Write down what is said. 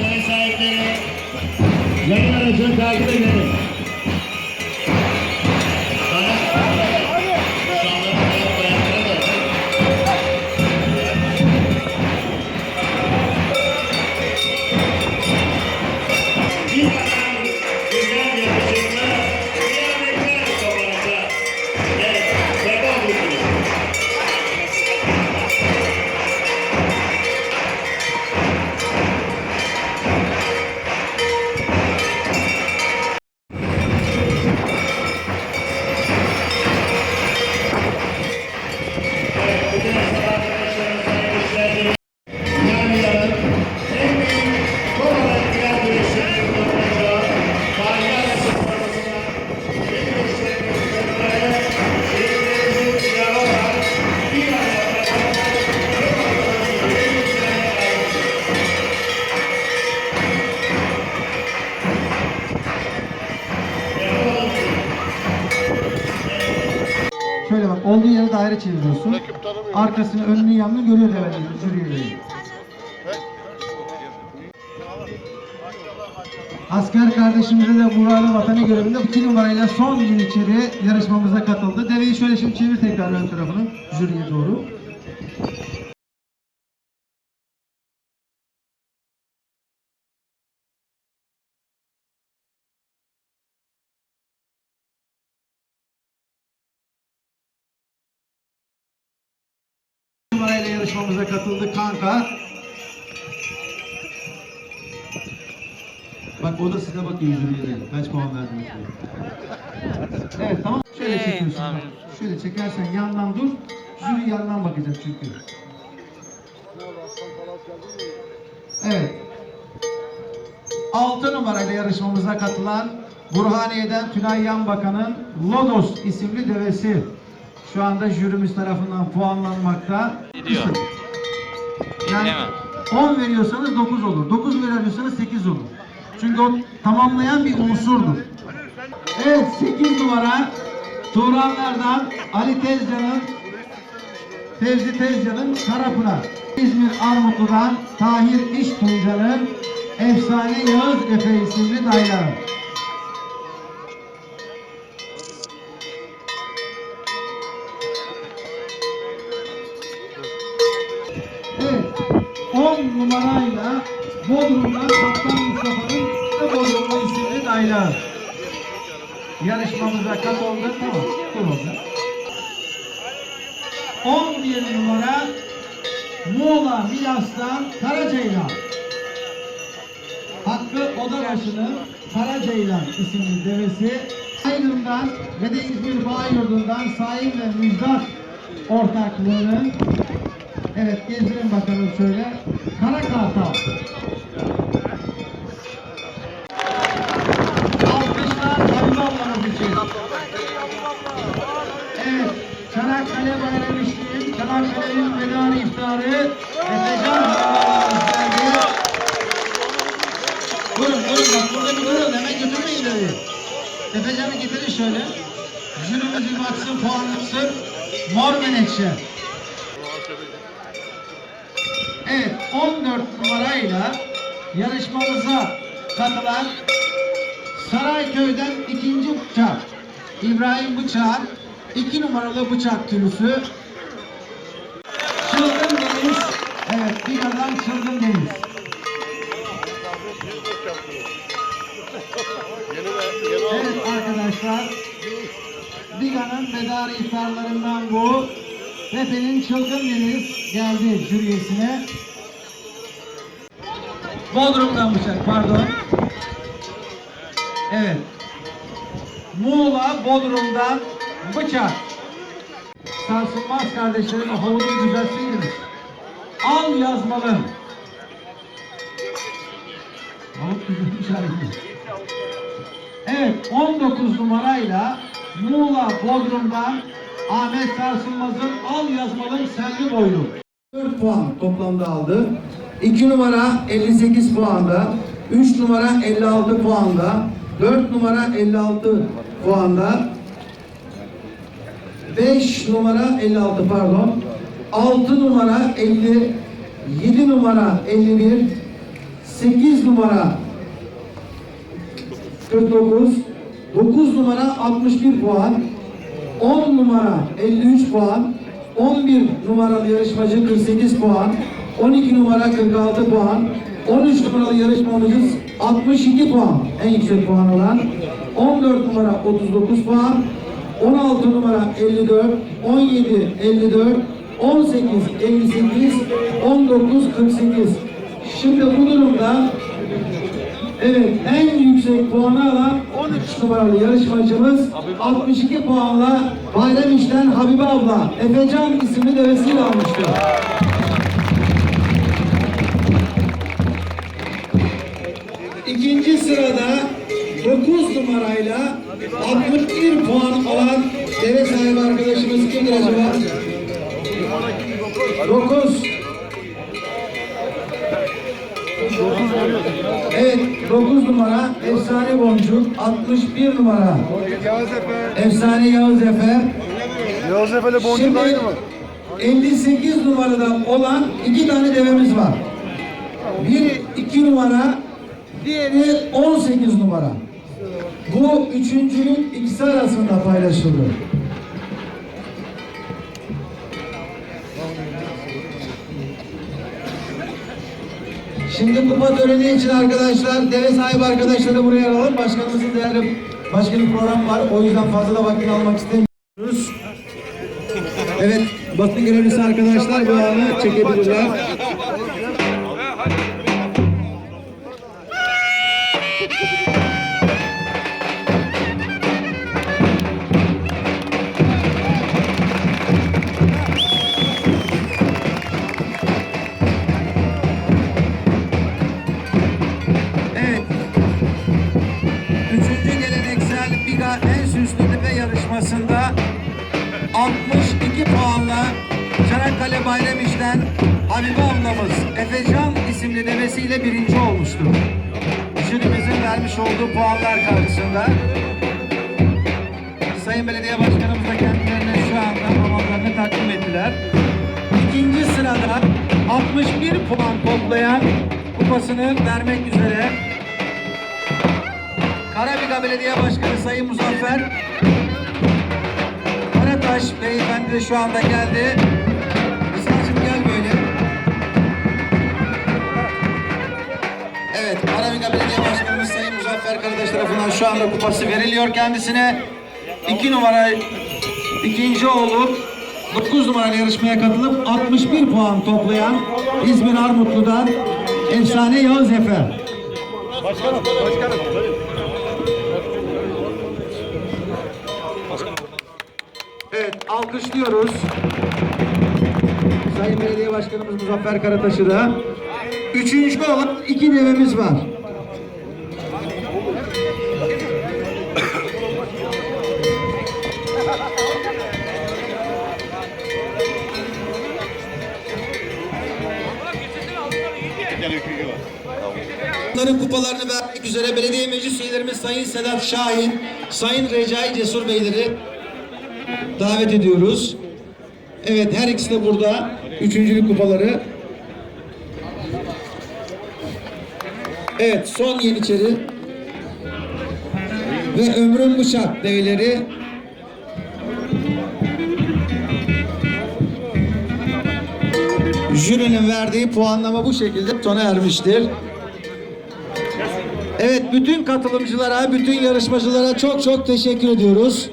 ಸ್ಮರಿಸ್ತಾ ಇದ್ದೇನೆ. ಎಲ್ಲರ ಜೊತೆ ಆಗಿದ್ದೇನೆ Arkasını, önünü, yanını görüyor develeri, jüri üyeleri. Asker kardeşimize de Burak'ın vatanı görevinde 2 numarayla son Yeniçeri yarışmamıza katıldı. Deveyi şöyle şimdi çevir tekrar ön tarafını jüriye doğru. Yarışmamıza katıldı kanka. Bak o da size bakıyor jüriye. Kaç puan verdiniz diye. Evet tamam. Şöyle Ee, çekiyorsun. tamam. bak. Şöyle çekersen yandan dur. Jüri yandan bakacak çünkü. Evet. 6 numarayla yarışmamıza katılan Burhaniye'den Tülay Yanbakan'ın Lodos isimli devesi şu anda jürimiz tarafından puanlanmakta. Gidiyor. Yani Dinleme. 10 veriyorsanız 9 olur. 9 veriyorsanız 8 olur. Çünkü o tamamlayan bir unsurdur. Evet 8 numara Turanlardan Ali Tezcan'ın Fevzi Tezcan'ın Karapınar. İzmir Armutlu'dan Tahir İş Tunca'nın Efsane Yağız Efe isimli dayıları. Numarayla Bodrum'dan Kaptan Mustafa'nın ve Bodrum'da isimli dayılar. Yarışmamıza katıldı. Tamam. Dur orada. 11 numara Muğla Milas'tan Karacaylan. Hakkı Odabaşı'nın Karacaylan isimli devesi Aydın'dan ve de İzmir Bağyurdu'ndan Saim ve Müjdat ortaklığının Evet gezdirin bakalım şöyle. Kara Kartal. Alkışlar Habib ablamız için. Evet. Çanakkale Bayram İşliğin, Çanakkale'nin vedanı iftarı Efecan geldi. Buyurun buyurun bak burada bir durun hemen götürmeyin dedi. Efecan'ı getirin şöyle. Jürimiz bir baksın puanlasın. Mor menekşe. Evet 14 numarayla yarışmamıza katılan Sarayköy'den ikinci bıçak İbrahim Bıçak 2 numaralı bıçak türüsü Çılgın Deniz Evet bir adam Çılgın Deniz. Evet arkadaşlar Biga'nın medarı iftarlarından bu. Pepe'nin Çılgın Deniz geldi jüriyesine Bodrum'dan bıçak pardon. Evet. Muğla Bodrum'dan bıçak. Sarsılmaz kardeşlerim havuzu düzeltseydiniz Al yazmalı Havuz harika Evet 19 numarayla Muğla Bodrum'dan Ahmet Sarsılmaz'ın al yazmalım selvi boylu. 4 puan toplamda aldı. 2 numara 58 puanda. 3 numara 56 puanda. 4 numara 56 puanda. 5 numara 56 pardon. 6 numara 50. 7 numara 51. 8 numara 49, 9 numara 61 puan, 10 numara 53 puan, 11 numaralı yarışmacı 48 puan, 12 numara 46 puan, 13 numaralı yarışmacımız 62 puan. En yüksek puan olan, 14 numara 39 puan, 16 numara 54, 17 54, 18 58, 19 48. Şimdi bu durumda Evet, en yüksek puanı alan 13 numaralı yarışmacımız 62 puanla Bayram İş'ten Habibe abla. Efecan isimli devesiyle almıştı. İkinci sırada 9 numarayla 61 puan alan deve sahibi arkadaşımız kimdir acaba? 9 Evet 9 numara Efsane Boncuk 61 numara Efsane Yağız Efe Yavuz Efe'yle boncuk Şimdi aynı mı? 58 numarada olan iki tane devemiz var. Bir 2 numara, diğeri 18 numara. Bu üçüncülük ikisi arasında paylaşıldı. Şimdi kupa töreni için arkadaşlar, deve sahibi arkadaşları buraya alalım. Başkanımızın değerli başka bir program var. O yüzden fazla da vaktini almak istemiyoruz. Evet, basın görevlisi arkadaşlar bu anı çekebilirler. Ablamız Efecan isimli devesiyle birinci olmuştu. Jürimizin vermiş olduğu puanlar karşısında Sayın Belediye Başkanımız da kendilerine şu anda puanlarını takdim ettiler. İkinci sırada 61 puan toplayan kupasını vermek üzere Karabika Belediye Başkanı Sayın Muzaffer Karataş beyefendi şu anda geldi. Karataş tarafından şu anda kupası veriliyor kendisine. İki numara ikinci olup 9 numaralı yarışmaya katılıp 61 puan toplayan İzmir Armutlu'dan efsane Yağız Efe. Başkanım, başkanım. Evet, alkışlıyoruz. Sayın Belediye Başkanımız Muzaffer Karataş'ı da. Üçüncü olan iki devemiz var. Bunların kupalarını vermek üzere belediye meclis üyelerimiz Sayın Sedat Şahin, Sayın Recai Cesur Beyleri davet ediyoruz. Evet her ikisi de burada. Üçüncülük kupaları. Evet son Yeniçeri ve Ömrün Bıçak devleri jürinin verdiği puanlama bu şekilde sona ermiştir. Evet bütün katılımcılara, bütün yarışmacılara çok çok teşekkür ediyoruz.